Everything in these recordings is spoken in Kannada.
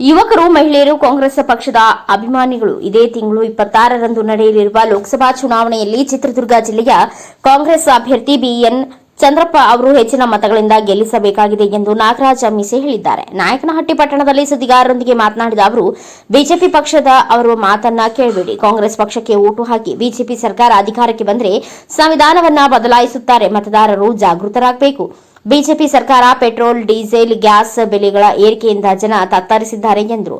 ಯುವಕರು, ಮಹಿಳೆಯರು, ಕಾಂಗ್ರೆಸ್ ಪಕ್ಷದ ಅಭಿಮಾನಿಗಳು ಇದೇ ತಿಂಗಳು ಇಪ್ಪತ್ತಾರರಂದು ನಡೆಯಲಿರುವ ಲೋಕಸಭಾ ಚುನಾವಣೆಯಲ್ಲಿ ಚಿತ್ರದುರ್ಗ ಜಿಲ್ಲೆಯ ಕಾಂಗ್ರೆಸ್ ಅಭ್ಯರ್ಥಿ ಬಿಎನ್ ಚಂದ್ರಪ್ಪ ಅವರು ಹೆಚ್ಚಿನ ಮತಗಳಿಂದ ಗೆಲ್ಲಿಸಬೇಕಾಗಿದೆ ಎಂದು ನಾಗರಾಜ ಮೀಸೆ ಹೇಳಿದ್ದಾರೆ. ನಾಯಕನಹಟ್ಟಿ ಪಟ್ಟಣದಲ್ಲಿ ಸುದ್ದಿಗಾರರೊಂದಿಗೆ ಮಾತನಾಡಿದ ಅವರು, ಬಿಜೆಪಿ ಪಕ್ಷದ ಅವರ ಮಾತನ್ನ ಕೇಳಬೇಡಿ. ಕಾಂಗ್ರೆಸ್ ಪಕ್ಷಕ್ಕೆ ಓಟು ಹಾಕಿ ಬಿಜೆಪಿ ಸರ್ಕಾರ ಅಧಿಕಾರಕ್ಕೆ ಬಂದರೆ ಸಂವಿಧಾನವನ್ನ ಬದಲಾಯಿಸುತ್ತಾರೆ. ಮತದಾರರು ಜಾಗೃತರಾಗಬೇಕು. ಬಿಜೆಪಿ ಸರ್ಕಾರ, ಪೆಟ್ರೋಲ್, ಡೀಸೆಲ್, ಗ್ಯಾಸ್ ಬೆಲೆಗಳ ಏರಿಕೆಯಿಂದ ಜನ ತತ್ತರಿಸಿದ್ದಾರೆ ಎಂದರು.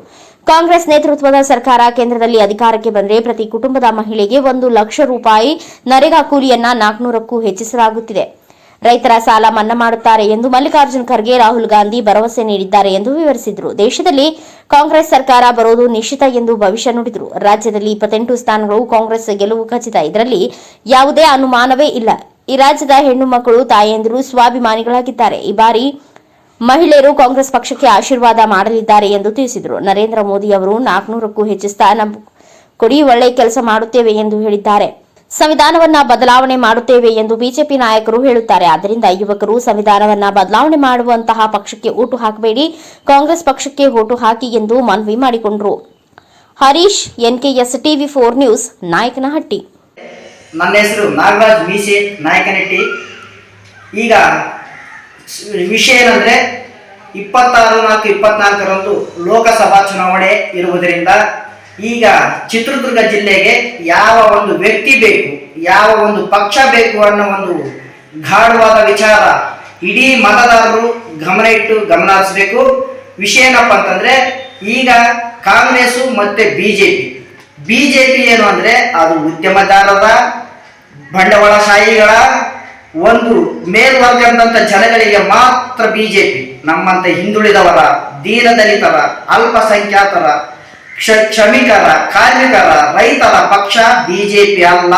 ಕಾಂಗ್ರೆಸ್ ನೇತೃತ್ವದ ಸರ್ಕಾರ ಕೇಂದ್ರದಲ್ಲಿ ಅಧಿಕಾರಕ್ಕೆ ಬಂದರೆ ಪ್ರತಿ ಕುಟುಂಬದ ಮಹಿಳೆಗೆ ಒಂದು ಲಕ್ಷ ರೂಪಾಯಿ ನರೇಗಾ ಕೂಲಿಯನ್ನ ನಾಲ್ಕುನೂರಕ್ಕೂ ಹೆಚ್ಚಿಸಲಾಗುತ್ತಿದೆ. ರೈತರ ಸಾಲ ಮನ್ನಾ ಮಾಡುತ್ತಾರೆ ಎಂದು ಮಲ್ಲಿಕಾರ್ಜುನ್ ಖರ್ಗೆ, ರಾಹುಲ್ ಗಾಂಧಿ ಭರವಸೆ ನೀಡಿದ್ದಾರೆ ಎಂದು ವಿವರಿಸಿದರು. ದೇಶದಲ್ಲಿ ಕಾಂಗ್ರೆಸ್ ಸರ್ಕಾರ ಬರೋದು ನಿಶ್ಚಿತ ಎಂದು ಭವಿಷ್ಯ ನುಡಿದರು. ರಾಜ್ಯದಲ್ಲಿ ಇಪ್ಪತ್ತೆಂಟು ಸ್ಥಾನಗಳು ಕಾಂಗ್ರೆಸ್ ಗೆಲುವು ಖಚಿತ. ಇದರಲ್ಲಿ ಯಾವುದೇ ಅನುಮಾನವೇ ಇಲ್ಲ. ಈ ರಾಜ್ಯದ ಹೆಣ್ಣು ಮಕ್ಕಳು, ತಾಯಂದಿರು ಸ್ವಾಭಿಮಾನಿಗಳಾಗಿದ್ದಾರೆ. ಈ ಬಾರಿ ಮಹಿಳೆಯರು ಕಾಂಗ್ರೆಸ್ ಪಕ್ಷಕ್ಕೆ ಆಶೀರ್ವಾದ ಮಾಡಲಿದ್ದಾರೆ ಎಂದು ತಿಳಿಸಿದರು. ನರೇಂದ್ರ ಮೋದಿ ಅವರು ನಾಲ್ಕುನೂರಕ್ಕೂ ಹೆಚ್ಚು ಸ್ಥಾನ ಕೊಡಿ, ಒಳ್ಳೆ ಕೆಲಸ ಮಾಡುತ್ತೇವೆ ಎಂದು ಹೇಳಿದ್ದಾರೆ. ಸಂವಿಧಾನವನ್ನ ಬದಲಾವಣೆ ಮಾಡುತ್ತೇವೆ ಎಂದು ಬಿಜೆಪಿ ನಾಯಕರು ಹೇಳುತ್ತಾರೆ. ಆದ್ದರಿಂದ ಯುವಕರು ಸಂವಿಧಾನವನ್ನ ಬದಲಾವಣೆ ಮಾಡುವಂತಹ ಪಕ್ಷಕ್ಕೆ ಓಟು ಹಾಕಬೇಡಿ, ಕಾಂಗ್ರೆಸ್ ಪಕ್ಷಕ್ಕೆ ಓಟು ಹಾಕಿ ಎಂದು ಮನವಿ ಮಾಡಿಕೊಂಡರು. Harish, NKS TV four news, Nayakanahatti. ನನ್ನ ಹೆಸರು ನಾಗರಾಜ್ ಮೀಸೆ ನಾಯಕನಟ್ಟಿ ಈಗ ವಿಷಯ ಏನಂದ್ರೆ ಇಪ್ಪತ್ತಾರು ನಾಲ್ಕು ಇಪ್ಪತ್ನಾಲ್ಕರಂದು ಲೋಕಸಭಾ ಚುನಾವಣೆ ಇರುವುದರಿಂದ ಈಗ ಚಿತ್ರದುರ್ಗ ಜಿಲ್ಲೆಗೆ ಯಾವ ಒಂದು ವ್ಯಕ್ತಿ ಬೇಕು, ಯಾವ ಒಂದು ಪಕ್ಷ ಬೇಕು ಅನ್ನೋ ಒಂದು ಗಾಢವಾದ ವಿಚಾರ ಇಡೀ ಮತದಾರರು ಗಮನ ಇಟ್ಟು ಗಮನ ಹರಿಸಬೇಕು. ವಿಷಯ ಏನಪ್ಪ ಅಂತಂದ್ರೆ ಈಗ ಕಾಂಗ್ರೆಸ್ಸು ಮತ್ತೆ ಬಿಜೆಪಿ. ಬಿಜೆಪಿ ಏನು ಅಂದರೆ ಅದು ಉದ್ಯಮದಾರರ ಬಂಡವಾಳಶಾಹಿಗಳ ಒಂದು ಮೇಲ್ವರ್ಗದಂತ ಜನಗಳಿಗೆ ಮಾತ್ರ ಬಿಜೆಪಿ ನಮ್ಮಂತ ಹಿಂದುಳಿದವರ, ದೀನದಲಿತರ, ಅಲ್ಪಸಂಖ್ಯಾತರ, ಕ್ಷ ಶ್ರಮಿಕರ ಕಾರ್ಮಿಕರ, ರೈತರ ಪಕ್ಷ ಬಿಜೆಪಿ ಅಲ್ಲ.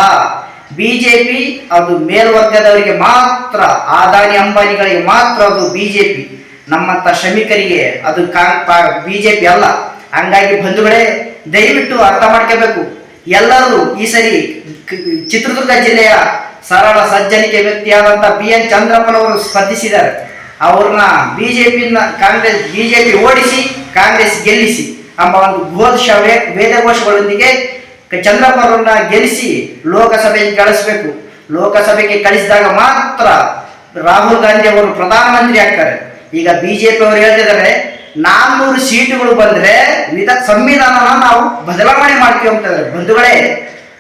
ಬಿಜೆಪಿ ಅದು ಮೇಲ್ವರ್ಗದವರಿಗೆ ಮಾತ್ರ, ಆದಾನಿ ಅಂಬಾನಿಗಳಿಗೆ ಮಾತ್ರ ಅದು ಬಿಜೆಪಿ. ನಮ್ಮಂತ ಶ್ರಮಿಕರಿಗೆ ಅದು ಬಿಜೆಪಿ ಅಲ್ಲ. ಹಂಗಾಗಿ ಬಂಧುಗಳೇ, ದಯವಿಟ್ಟು ಅರ್ಥ ಮಾಡ್ಕೋಬೇಕು. ಎಲ್ಲರೂ ಈ ಸರಿ ಚಿತ್ರದುರ್ಗ ಜಿಲ್ಲೆಯ ಸರಳ ಸಜ್ಜನಿಕೆ ವ್ಯಕ್ತಿಯಾದಂಥ ಬಿ ಎನ್ ಚಂದ್ರಪ್ಪನವರು ಸ್ಪರ್ಧಿಸಿದ್ದಾರೆ. ಅವ್ರನ್ನ ಬಿಜೆಪಿನ ಕಾಂಗ್ರೆಸ್, ಬಿಜೆಪಿ ಓಡಿಸಿ, ಕಾಂಗ್ರೆಸ್ ಗೆಲ್ಲಿಸಿ ಎಂಬ ಒಂದು ಘೋಷ ವೇದ ವೇದಘೋಷಗಳೊಂದಿಗೆ ಚಂದ್ರಪ್ಪನವ್ರನ್ನ ಗೆಲ್ಲಿಸಿ ಲೋಕಸಭೆಗೆ ಕಳಿಸ್ಬೇಕು. ಲೋಕಸಭೆಗೆ ಕಳಿಸಿದಾಗ ಮಾತ್ರ ರಾಹುಲ್ ಗಾಂಧಿ ಅವರು ಪ್ರಧಾನಮಂತ್ರಿ ಆಗ್ತಾರೆ. ಈಗ ಬಿಜೆಪಿ ಅವರು ಹೇಳ್ತಿದ್ದಾರೆ ನಾನ್ನೂರು ಸೀಟುಗಳು ಬಂದ್ರೆ ವಿಧ ಸಂವಿಧಾನನ ನಾವು ಬದಲಾವಣೆ ಮಾಡ್ತೀವಿ ಅಂತಾರೆ. ಬಂಧುಗಳೇ,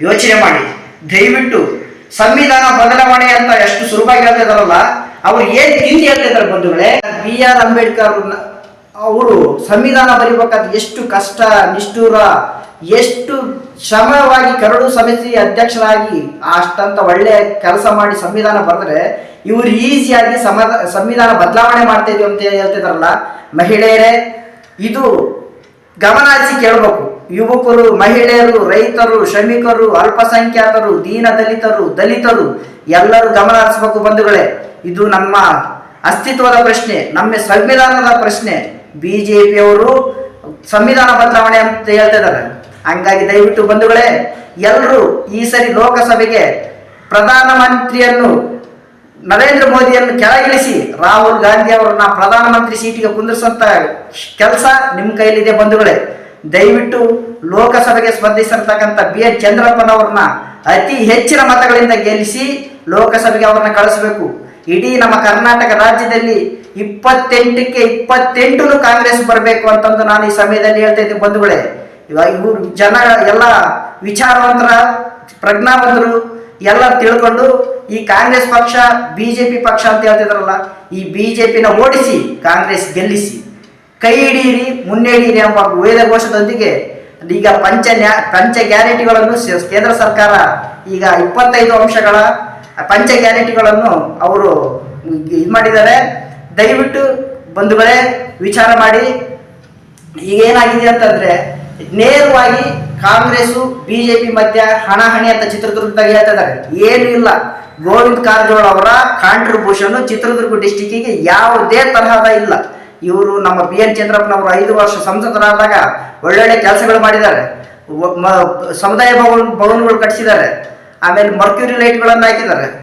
ಯೋಚನೆ ಮಾಡಿ. ದಯವಿಟ್ಟು ಸಂವಿಧಾನ ಬದಲಾವಣೆ ಅಂತ ಎಷ್ಟು ಸುಲಭವಾಗಿ ಹೇಳ್ತಿದಾರಲ್ಲ, ಅವ್ರು ಏನ್ ತಿಂಡಿ ಹೇಳ್ತಿದ್ದಾರೆ ಬಂಧುಗಳೇ? ಬಿ ಆರ್ ಅಂಬೇಡ್ಕರ್ ಅವರು ಸಂವಿಧಾನ ಬರೀಬೇಕಾದ ಎಷ್ಟು ಕಷ್ಟ, ನಿಷ್ಠೂರ, ಎಷ್ಟು ಶ್ರಮವಾಗಿ ಕರಡು ಸಮಿತಿ ಅಧ್ಯಕ್ಷರಾಗಿ ಅಷ್ಟಂತ ಒಳ್ಳೆ ಕೆಲಸ ಮಾಡಿ ಸಂವಿಧಾನ ಬರೆದ್ರೆ ಇವರು ಈಸಿಯಾಗಿ ಸಮಾಧಾನ ಸಂವಿಧಾನ ಬದಲಾವಣೆ ಮಾಡ್ತಾ ಇದೀವಿ ಅಂತ ಹೇಳ್ತಿದಾರಲ್ಲ, ಮಹಿಳೆಯರೇ, ಇದು ಗಮನ ಹರಿಸಿ ಕೇಳಬೇಕು. ಯುವಕರು, ಮಹಿಳೆಯರು, ರೈತರು, ಶ್ರಮಿಕರು, ಅಲ್ಪಸಂಖ್ಯಾತರು, ದೀನ ದಲಿತರು ದಲಿತರು, ಎಲ್ಲರೂ ಗಮನ ಹರಿಸಬೇಕು ಬಂಧುಗಳೇ. ಇದು ನಮ್ಮ ಅಸ್ತಿತ್ವದ ಪ್ರಶ್ನೆ, ನಮ್ಮ ಸಂವಿಧಾನದ ಪ್ರಶ್ನೆ. ಬಿಜೆಪಿಯವರು ಸಂವಿಧಾನ ಬದಲಾವಣೆ ಅಂತ ಹೇಳ್ತಾ ಇದ್ದಾರೆ. ಹಂಗಾಗಿ ದಯವಿಟ್ಟು ಬಂಧುಗಳೇ ಎಲ್ಲರೂ ಈ ಸರಿ ಲೋಕಸಭೆಗೆ ಪ್ರಧಾನಮಂತ್ರಿಯನ್ನು ನರೇಂದ್ರ ಮೋದಿಯನ್ನು ಕೆಳಗಿಳಿಸಿ ರಾಹುಲ್ ಗಾಂಧಿ ಅವರನ್ನ ಪ್ರಧಾನಮಂತ್ರಿ ಸೀಟಿಗೆ ಕುಂದಿರಿಸುವಂತ ಕೆಲಸ ನಿಮ್ಮ ಕೈಲಿದೆ ಬಂಧುಗಳೇ. ದಯವಿಟ್ಟು ಲೋಕಸಭೆಗೆ ಸ್ಪರ್ಧಿಸಿರ್ತಕ್ಕಂಥ ಬಿ ಎಚ್ ಚಂದ್ರಪ್ಪನವ್ರನ್ನ ಅತಿ ಹೆಚ್ಚಿನ ಮತಗಳಿಂದ ಗೆಲ್ಲಿಸಿ ಲೋಕಸಭೆಗೆ ಅವರನ್ನ ಕಳಿಸಬೇಕು. ಇಡೀ ನಮ್ಮ ಕರ್ನಾಟಕ ರಾಜ್ಯದಲ್ಲಿ ಇಪ್ಪತ್ತೆಂಟಕ್ಕೆ ಇಪ್ಪತ್ತೆಂಟು ಕಾಂಗ್ರೆಸ್ ಬರಬೇಕು ಅಂತಂದು ನಾನು ಈ ಸಮಯದಲ್ಲಿ ಹೇಳ್ತಾ ಇದ್ದೀನಿ ಬಂಧುಗಳೇ. ಇವಾಗ ಇವರು ಜನ ಎಲ್ಲ ವಿಚಾರವಂತರ, ಪ್ರಜ್ಞಾವಂತರು ಎಲ್ಲ ತಿಳ್ಕೊಂಡು ಈ ಕಾಂಗ್ರೆಸ್ ಪಕ್ಷ, ಬಿಜೆಪಿ ಪಕ್ಷ ಅಂತ ಹೇಳ್ತಿದ್ರಲ್ಲ, ಈ ಬಿಜೆಪಿನ ಓಡಿಸಿ, ಕಾಂಗ್ರೆಸ್ ಗೆಲ್ಲಿಸಿ. ಕೈ ಹಿಡಿಯಿರಿ ಮುನ್ನಡೆಯಿರಿ ಎಂಬ ವೇದಘೋಷದೊಂದಿಗೆ ಈಗ ಪಂಚ ಪಂಚ ಗ್ಯಾರಂಟಿಗಳನ್ನು ಕೇಂದ್ರ ಸರ್ಕಾರ ಈಗ ಇಪ್ಪತ್ತೈದು ಅಂಶಗಳ ಪಂಚ ಗ್ಯಾರಂಟಿಗಳನ್ನು ಅವರು ಇದು ಮಾಡಿದ್ದಾರೆ. ದಯವಿಟ್ಟು ಬಂಧುಗಳೇ, ವಿಚಾರ ಮಾಡಿ. ಈಗ ಏನಾಗಿದೆ ಅಂತಂದ್ರೆ, ನೇರವಾಗಿ ಕಾಂಗ್ರೆಸ್ ಬಿಜೆಪಿ ಮಧ್ಯ ಹಣಾಹಣಿ ಅಂತ ಚಿತ್ರದುರ್ಗದಾಗ ಹೇಳ್ತಾ ಇದ್ದಾರೆ. ಏನು ಇಲ್ಲ. ಗೋವಿಂದ ಕಾರಜೋಳ ಅವರ ಕಾಂಟ್ರಿಬ್ಯೂಷನ್ ಚಿತ್ರದುರ್ಗ ಡಿಸ್ಟಿಕ್ಕಿಗೆ ಯಾವುದೇ ತರಹದ ಇಲ್ಲ. ಇವರು ನಮ್ಮ ಬಿ ಎನ್ ಚಂದ್ರಪ್ಪನವರು ಐದು ವರ್ಷ ಸಂಸದರಾದಾಗ ಒಳ್ಳೊಳ್ಳೆ ಕೆಲಸಗಳು ಮಾಡಿದ್ದಾರೆ. ಸಮುದಾಯ ಭವನ ಭವನಗಳು ಕಟ್ಟಿಸಿದ್ದಾರೆ ಆಮೇಲೆ ಮರ್ಕ್ಯೂರಿ ಲೈಟ್ಗಳನ್ನು ಹಾಕಿದ್ದಾರೆ.